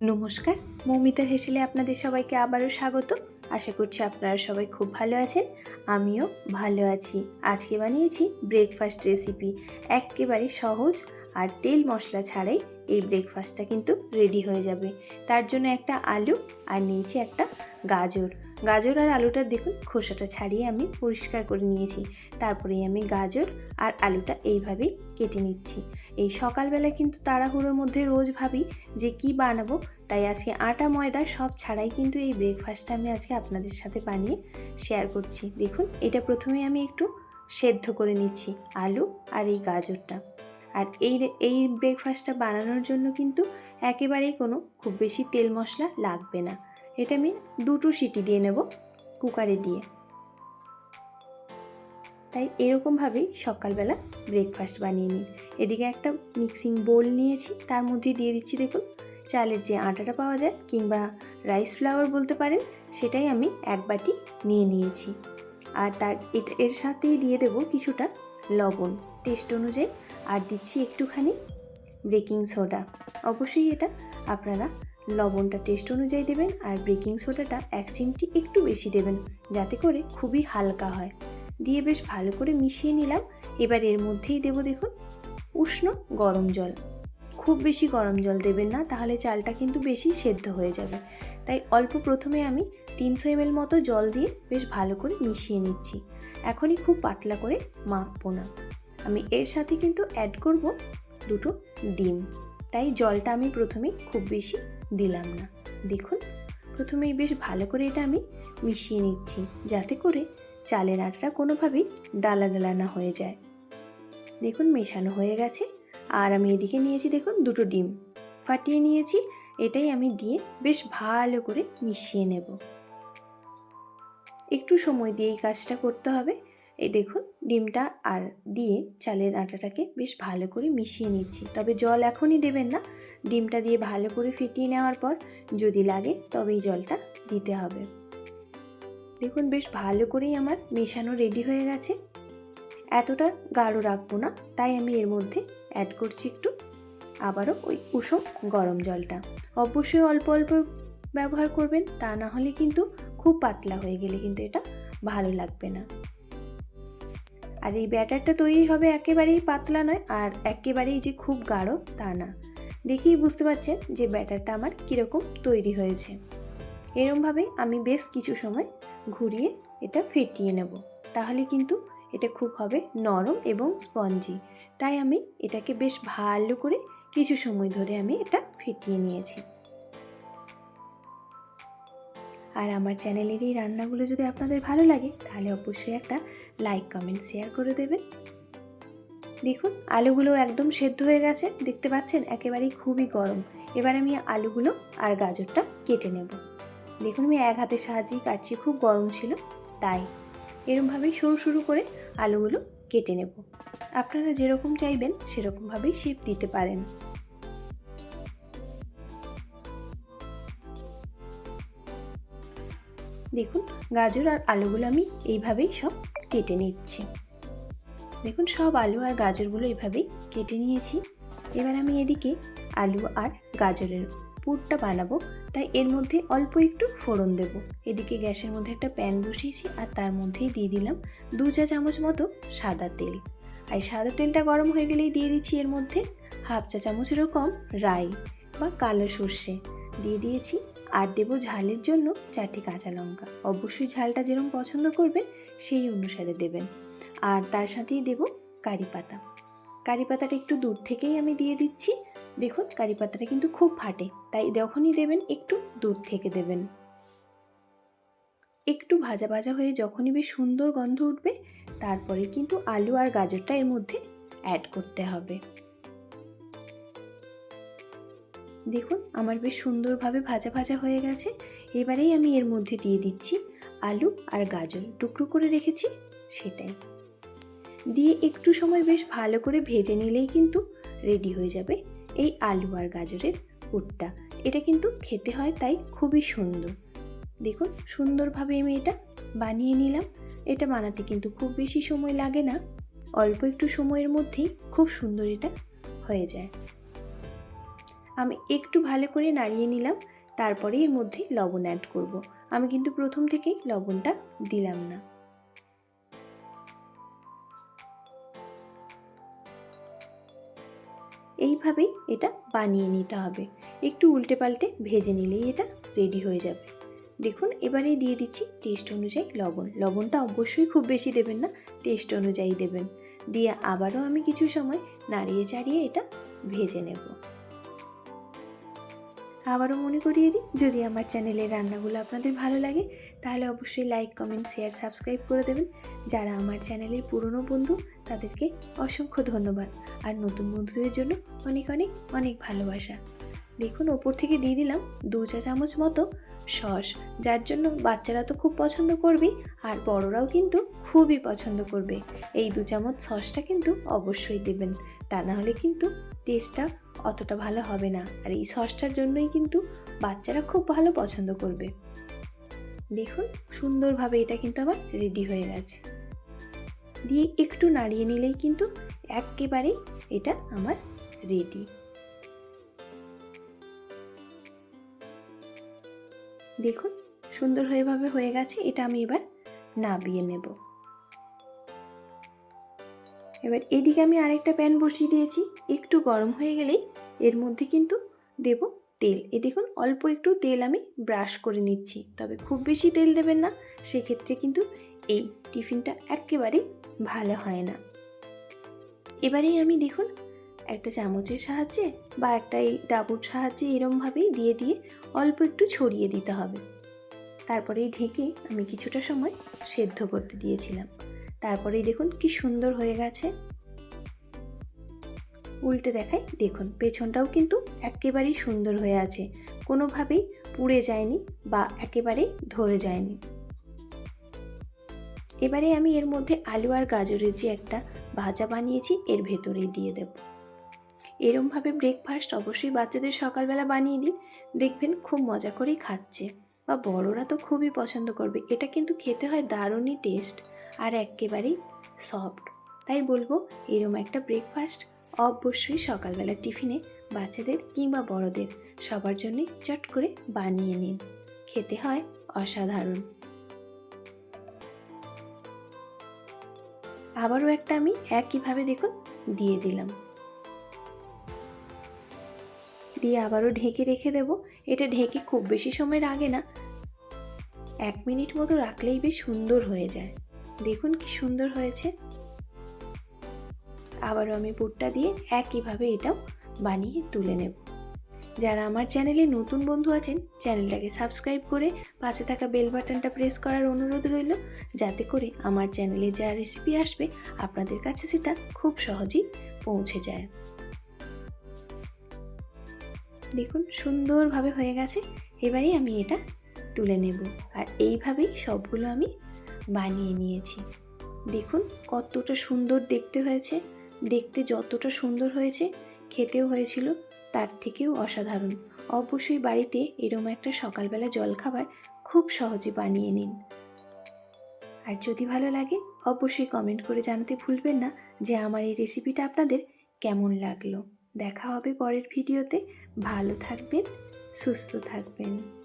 নমস্কার মৌমিতার হেসেলে আপনাদের সবাইকে আবারও স্বাগত। আশা করছি আপনারা সবাই খুব ভালো আছেন, আমিও ভালো আছি। আজকে বানিয়েছি ব্রেকফাস্ট রেসিপি একেবারে সহজ আর তেল মশলা ছাড়াই এই ব্রেকফাস্টটা কিন্তু রেডি হয়ে যাবে। তার জন্য একটা আলু আর নিয়েছি একটা গাজর। গাজর আর আলুটা দেখুন, খোসাটা ছাড়িয়ে আমি পরিষ্কার করে নিয়েছি। তারপরেই আমি গাজর আর আলুটা এইভাবেই কেটে নিচ্ছি। এই সকালবেলা কিন্তু তাড়াহুড়োর মধ্যে রোজ ভাবি যে কি বানাবো, তাই আজকে আটা, ময়দা সব ছাড়াই কিন্তু এই ব্রেকফাস্টটা আমি আজকে আপনাদের সাথে বানিয়ে শেয়ার করছি। দেখুন, এটা প্রথমে আমি একটু সেদ্ধ করে নিচ্ছি, আলু আর এই গাজরটা। আর এই এই ব্রেকফাস্টটা বানানোর জন্য কিন্তু একেবারেই কোনো খুব বেশি তেল মশলা লাগবে না। এটা আমি দুটো সিটি দিয়ে নেব কুকারে দিয়ে। তাই এরকমভাবেই সকালবেলা ব্রেকফাস্ট বানিয়ে নিন এদিকে একটা মিক্সিং বোল নিয়েছি, তার মধ্যে দিয়ে দিচ্ছি দেখুন, চালের যে আটাটা পাওয়া যায় কিংবা রাইস ফ্লাওয়ার বলতে পারেন, সেটাই আমি এক বাটি নিয়ে নিয়েছি। আর তার এর সাথেই দিয়ে দেবো কিছুটা লবণ। টেস্ট অনুযায়ী, আর দিচ্ছি একটুখানি বেকিং সোডা অবশ্যই এটা আপনারা লবণটা টেস্ট অনুযায়ী দেবেন, আর বেকিং সোডাটা এক চিমটি একটু বেশি দেবেন, যাতে করে খুবই হালকা হয়। দিয়ে বেশ ভালো করে মিশিয়ে নিলাম। এবার এর মধ্যেই দেবো দেখুন, উষ্ণ গরম জল। খুব বেশি গরম জল দেবেন না, তাহলে চালটা কিন্তু বেশি সেদ্ধ হয়ে যাবে। তাই অল্প প্রথমে আমি তিনশো এমএল মতো জল দিয়ে বেশ ভালো করে মিশিয়ে নিচ্ছি। এখনই খুব পাতলা করে মাখবো না। আমি এর সাথে কিন্তু অ্যাড করব দুটো ডিম। তাই জলটা আমি প্রথমেই খুব বেশি দিলাম না। দেখুন, প্রথমেই বেশ ভালো করে এটা আমি মিশিয়ে নিচ্ছি। যাতে করে চালের আটাটা কোনোভাবেই ডালা ডালা না হয়ে যায়। দেখুন, মেশানো হয়ে গেছে। আর আমি এদিকে নিয়েছি, দেখুন, দুটো ডিম। ফাটিয়ে নিয়েছি, এটাই আমি দিয়ে বেশ ভালো করে মিশিয়ে নেব। একটু সময় দিয়ে এই কাজটা করতে হবে। এই দেখুন, ডিমটা আর দিয়ে চালের আটাটাকে বেশ ভালো করে মিশিয়ে নিচ্ছি। তবে জল এখনই দেবেন না। ডিমটা দিয়ে ভালো করে ফিটিয়ে নেওয়ার পর যদি লাগে তবেই জলটা দিতে হবে। দেখুন বেশ ভালো করেই আমার মেশানো রেডি হয়ে গেছে। এতটা গাঢ় রাখব না, তাই আমি এর মধ্যে অ্যাড করছি একটু। আবারও ওই কুসুম গরম জলটা। অবশ্যই অল্প অল্প ব্যবহার করবেন, তা না হলে কিন্তু খুব পাতলা হয়ে গেলে কিন্তু এটা ভালো লাগবে না। আর এই ব্যাটারটা তৈরি হবে একেবারেই পাতলা নয়, আর একেবারেই যে খুব গাঢ় তা না। দেখেই বুঝতে পারছেন যে ব্যাটারটা আমার কীরকম তৈরি হয়েছে। এরমভাবে আমি বেশ কিছু সময় ঘুরিয়ে এটা ফেটিয়ে নেব। তাহলে কিন্তু এটা খুব হবে নরম এবং স্পঞ্জি। তাই আমি এটাকে বেশ ভালো করে কিছু সময় ধরে আমি এটা ফেটিয়ে নিয়েছি। আর আমার চ্যানেলের এই রান্নাগুলো যদি আপনাদের ভালো লাগে, তাহলে অবশ্যই একটা লাইক কমেন্ট শেয়ার করে দেবেন। দেখুন, আলুগুলো একদম সেদ্ধ হয়ে গেছে। দেখতে পাচ্ছেন, একেবারেই খুবই গরম। এবার আমি আলুগুলো আর গাজরটা কেটে নেব। দেখুন আমি এক হাতের সাহায্যেই কাটছি, খুব গরম ছিল, তাই। এরমভাবেই সরু সরু করে আলুগুলো কেটে নেব। আপনারা যেরকম চাইবেন, সেরকমভাবেই শেপ দিতে পারেন। দেখুন, গাজর আর আলুগুলো আমি এইভাবেই সব কেটে নিচ্ছি। দেখুন, সব আলু আর গাজরগুলো এভাবেই কেটে নিয়েছি। এবার আমি এদিকে আলু আর গাজরের পুরটা বানাবো। তাই এর মধ্যে অল্প একটু ফোড়ন দেব। এদিকে গ্যাসের মধ্যে একটা প্যান বসিয়েছি আর তার মধ্যেই দিয়ে দিলাম দু চা চামচ মতো সাদা তেল। আর সাদা তেলটা গরম হয়ে গেলেই দিয়ে দিচ্ছি এর মধ্যে হাফ চা চামচেরও কম রাই বা কালো সর্ষে। দিয়ে দিয়েছি আর দেবো ঝালের জন্য চারটি কাঁচা লঙ্কা। অবশ্যই ঝালটা যেরকম পছন্দ করবেন সেই অনুসারে দেবেন। আর তার সাথেই দেব কারি পাতা। কারি পাতাটা একটু দূর থেকেই আমি দিয়ে দিচ্ছি দেখুন, কারি পাতাটা কিন্তু খুব ফাটে, তাই যখনই দেবেন একটু দূর থেকে দেবেন। একটু ভাজা ভাজা হয়ে যখনই বেশ সুন্দর গন্ধ উঠবে, তারপরে কিন্তু আলু আর গাজরটা এর মধ্যে অ্যাড করতে হবে। দেখুন, আমার বেশ সুন্দরভাবে ভাজা ভাজা হয়ে গেছে, এবারেই আমি এর মধ্যে দিয়ে দিচ্ছি আলু আর গাজর, টুকরো করে রেখেছি সেটাই। দিয়ে একটু সময় বেশ ভালো করে ভেজে নিলেই কিন্তু রেডি হয়ে যাবে। এই আলু আর গাজরের পুরটা। এটা কিন্তু খেতে হয় তাই খুবই সুন্দর। দেখুন, সুন্দরভাবে আমি এটা বানিয়ে নিলাম। এটা বানাতে কিন্তু খুব বেশি সময় লাগে না। অল্প একটু সময়ের মধ্যেই খুব সুন্দর এটা হয়ে যায়। আমি একটু ভালো করে নাড়িয়ে নিলাম, তারপরে এর মধ্যে লবণ অ্যাড করব। আমি কিন্তু প্রথম থেকেই লবণটা দিলাম না। এইভাবেই এটা বানিয়ে নিতে হবে। একটু উল্টে পাল্টে ভেজে নিলেই এটা রেডি হয়ে যাবে। দেখুন, এবারে দিয়ে দিচ্ছি টেস্ট অনুযায়ী লবণ। লবণটা অবশ্যই খুব বেশি দেবেন না টেস্ট অনুযায়ী দেবেন। দিয়ে আবারও আমি কিছু সময় নাড়িয়ে চাড়িয়ে এটা ভেজে নেব। আবারও মনে করিয়ে দিই, যদি আমার চ্যানেলের রান্নাগুলো আপনাদের ভালো লাগে তাহলে অবশ্যই লাইক কমেন্ট শেয়ার সাবস্ক্রাইব করে দেবেন। যারা আমার চ্যানেলের পুরনো বন্ধু, তাদেরকে অসংখ্য ধন্যবাদ। আর নতুন বন্ধুদের জন্য অনেক অনেক অনেক ভালোবাসা। দেখুন, ওপর থেকে দিয়ে দিলাম দু চা চামচ মতো সস, যার জন্য বাচ্চারা তো খুব পছন্দ করবেই, আর বড়রাও কিন্তু খুবই পছন্দ করবে। এই দু চামচ সসটা কিন্তু অবশ্যই দেবেন। তা না হলে কিন্তু টেস্টটা অতটা ভালো হবে না। আর এই সসটার জন্যই কিন্তু বাচ্চারা খুব ভালো পছন্দ করবে। দেখুন, সুন্দরভাবে এটা কিন্তু আমার রেডি হয়ে গেছে। দিয়ে একটু নাড়িয়ে নিলেই কিন্তু একেবারেই এটা আমার রেডি দেখুন সুন্দর হয়েভাবে হয়ে গেছে, এটা আমি এবার নাবিয়ে নেব। এবার এদিকে আমি আরেকটা প্যান বসিয়ে দিয়েছি, একটু গরম হয়ে গেলেই এর মধ্যে কিন্তু দেব তেল। এ দেখুন, অল্প একটু তেল আমি ব্রাশ করে নিচ্ছি। তবে খুব বেশি তেল দেবেন না, সেক্ষেত্রে কিন্তু এই টিফিনটা একেবারেই ভালো হয় না। এবারেই আমি দেখুন, একটা চামচের সাহায্যে বা একটা এই ডাবুর সাহায্যে এরমভাবেই দিয়ে দিয়ে অল্প একটু ছড়িয়ে দিতে হবে। তারপরে ঢেকে আমি কিছুটা সময় সেদ্ধ করতে দিয়েছিলাম। তারপরেই দেখুন কি সুন্দর হয়ে গেছে। উল্টে দেখাই দেখুন, পেছনটাও কিন্তু একেবারেই সুন্দর হয়ে আছে। কোনোভাবেই পুড়ে যায়নি বা একেবারেই ধরে যায়নি। এবারে আমি এর মধ্যে আলু আর গাজরের যে একটা ভাজা বানিয়েছি, এর ভেতরেই দিয়ে দেব। এরমভাবে ব্রেকফাস্ট অবশ্যই বাচ্চাদের সকালবেলা বানিয়ে দিন। দেখবেন খুব মজা করেই খাচ্ছে। বা বড়রা তো খুবই পছন্দ করবে। এটা কিন্তু খেতে হয় দারুণই টেস্ট আর একেবারেই সফট তাই বলব, এরম একটা ব্রেকফাস্ট অবশ্যই সকালবেলা টিফিনে বাচ্চাদের কিংবা বড়দের সবার জন্যে চট করে বানিয়ে নিন। খেতে হয় অসাধারণ। আবারও একটা আমি একইভাবে দেখুন, দিয়ে দিলাম। দিয়ে আবারও ঢেকে রেখে দেব। এটা ঢেকে খুব বেশি সময় লাগে না। এক মিনিট মতো রাখলেই বেশ সুন্দর হয়ে যায়। দেখুন কি সুন্দর হয়েছে। আবারও আমি পুরটা দিয়ে একইভাবে এটাও বানিয়ে তুলে নেব। যারা আমার চ্যানেলে নতুন বন্ধু আছেন, চ্যানেলটাকে সাবস্ক্রাইব করে পাশে থাকা বেল বাটনটা প্রেস করার অনুরোধ রইল, যাতে করে আমার চ্যানেলে যা রেসিপি আসবে আপনাদের কাছে সেটা খুব সহজেই পৌঁছে যায়। দেখুন, সুন্দরভাবে হয়ে গেছে, এবারেই আমি এটা তুলে নেব। আর এইভাবেই সবগুলো আমি বানিয়ে নিয়েছি। দেখুন, কতটা সুন্দর দেখতে হয়েছে। দেখতে যতটা সুন্দর হয়েছে, খেতেও হয়েছিল তার থেকেও অসাধারণ। অবশ্যই বাড়িতে এরম একটা সকালবেলা জলখাবার খুব সহজে বানিয়ে নিন। আর যদি ভালো লাগে, অবশ্যই কমেন্ট করে জানাতে ভুলবেন না যে আমার এই রেসিপিটা আপনাদের কেমন লাগল। দেখা হবে পরের ভিডিওতে ভালো থাকবেন, সুস্থ থাকবেন।